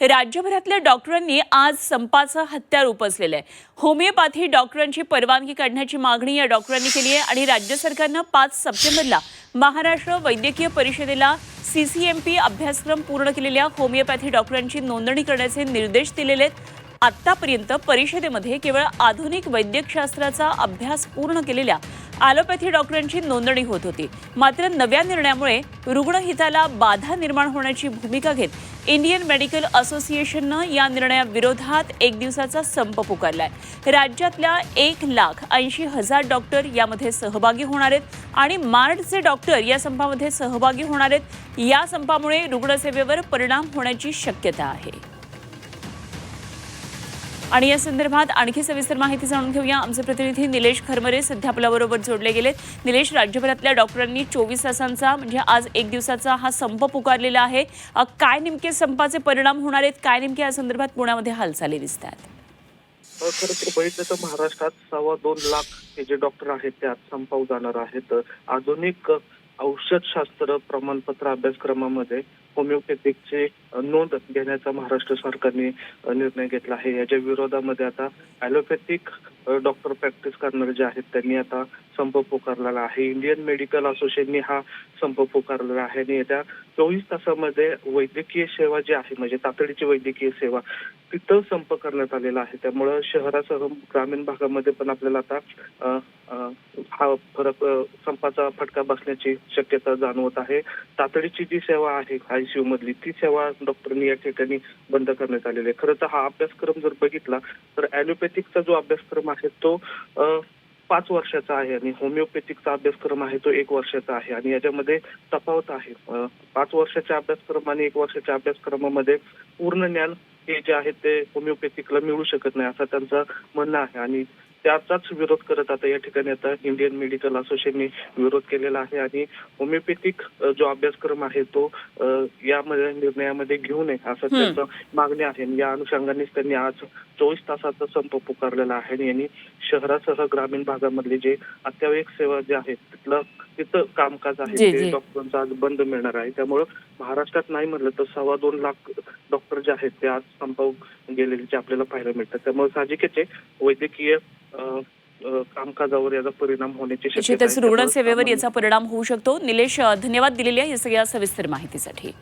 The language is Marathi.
राज्यभरातल्या डॉक्टरांनी आज संपाचं हत्यार उपसलेलं आहे. होमिओपॅथी डॉक्टरांची परवानगी काढण्याची मागणी या डॉक्टरांनी केली आहे आणि राज्य सरकारनं पाच सप्टेंबरला महाराष्ट्र वैद्यकीय परिषदेला सी सी एम पी अभ्यासक्रम पूर्ण केलेल्या होमिओपॅथी डॉक्टरांची नोंदणी करण्याचे निर्देश दिलेले आहेत. आत्तापर्यंत परिषदेमध्ये केवळ आधुनिक वैद्यकशास्त्राचा अभ्यास पूर्ण केलेल्या ॲलोपॅथी डॉक्टरांची नोंदणी होत होती. मात्र नव्या निर्णयामुळे रुग्णहिताला बाधा निर्माण होण्याची भूमिका घेत इंडियन मेडिकल असोसिएशननं या निर्णयाविरोधात एक दिवसाचा संप पुकारलाय. राज्यातल्या एक लाख ऐंशी हजार डॉक्टर यामध्ये सहभागी होणार आहेत आणि मार्डचे डॉक्टर या संपामध्ये सहभागी होणार आहेत. या संपामुळे रुग्णसेवेवर परिणाम होण्याची शक्यता आहे. आणि या संदर्भात आणखी सविस्तर माहिती जाणून घेऊया. आमचे प्रतिनिधी निलेश खरमरे सध्या आपल्याबरोबर जोडले गेलेत. निलेश राज्यभरातल्या डॉक्टरांनी चोवीस तासांचा म्हणजे आज एक दिवसाचा हा संप पुकारलेला आहे. काय नेमके संपाचे परिणाम होणार आहेत? काय नेमके या संदर्भात पुण्यामध्ये हालचाली दिसत आहेत खरं तर बघितलं तर महाराष्ट्रात सव्वा दोन लाख हे जे डॉक्टर आहेत ते आज संपाऊ जाणार आहेत. आधुनिक औषधशास्त्र प्रमाणपत्र अभ्यासक्रमामध्ये होमिओपॅथिकची नोंद घेण्याचा महाराष्ट्र सरकारने निर्णय घेतला आहे. याच्या विरोधामध्ये आता ॲलोपॅथिक डॉक्टर प्रॅक्टिस करणारे जे आहेत त्यांनी आता संप पुकारलेला आहे. इंडियन मेडिकल असोसिएशनने हा संप पुकारलेला आहे. आणि येत्या चोवीस तासामध्ये वैद्यकीय सेवा जी आहे म्हणजे तातडीची वैद्यकीय सेवा तिथं संप करण्यात आलेला आहे. त्यामुळं शहरासह ग्रामीण भागामध्ये पण आपल्याला आता हा फरक संपाचा फटका बसण्याची शक्यता जाणवत आहे. तातडीची जी सेवा आहे आयसीयू मधली ती सेवा डॉक्टरनी या ठिकाणी बंद करण्यात आलेली आहे. खरं तर हा अभ्यासक्रम जर बघितला तर ॲलोपॅथिकचा जो अभ्यासक्रम आहे तो पाच वर्षाचा आहे आणि होमिओपॅथिकचा अभ्यासक्रम आहे तो एक वर्षाचा आहे. आणि याच्यामध्ये तफावत आहे. पाच वर्षाच्या अभ्यासक्रम आणि एक वर्षाच्या अभ्यासक्रमामध्ये पूर्ण ज्ञान हे जे आहे ते होमिओपॅथिकला मिळू शकत नाही असं त्यांचं म्हणणं आहे. आणि त्याचाच विरोध करत आता या ठिकाणी आता इंडियन मेडिकल असोसिएशनने विरोध केलेला आहे आणि होमिओपॅथिक जो अभ्यासक्रम आहे तो यामध्ये निर्णयामध्ये घेऊ नये असं त्यांचं मागणी आहे. या अनुषंगानेच त्यांनी आज चोवीस तासाचा संप पुकारलेला आहे आणि यांनी शहरासह ग्रामीण भागामधले जे अत्यावश्यक सेवा जे आहेत तिथलं तिथं कामकाज आहे ते. डॉक्टरांचं आज बंद मिळणार आहे. त्यामुळं महाराष्ट्रात नाही म्हणलं तर सव्वा दोन लाख डॉक्टर जे आहेत ते आज संपाऊ गेलेले जे आपल्याला पाहायला मिळतात. त्यामुळे साहजिकच वैद्यकीय कामकाजावर याचा परिणाम होण्याची शक्यता निश्चितच रुग्णसेवेवर याचा परिणाम होऊ शकतो. निलेश धन्यवाद दिलेल्या या सगळ्या सविस्तर माहितीसाठी.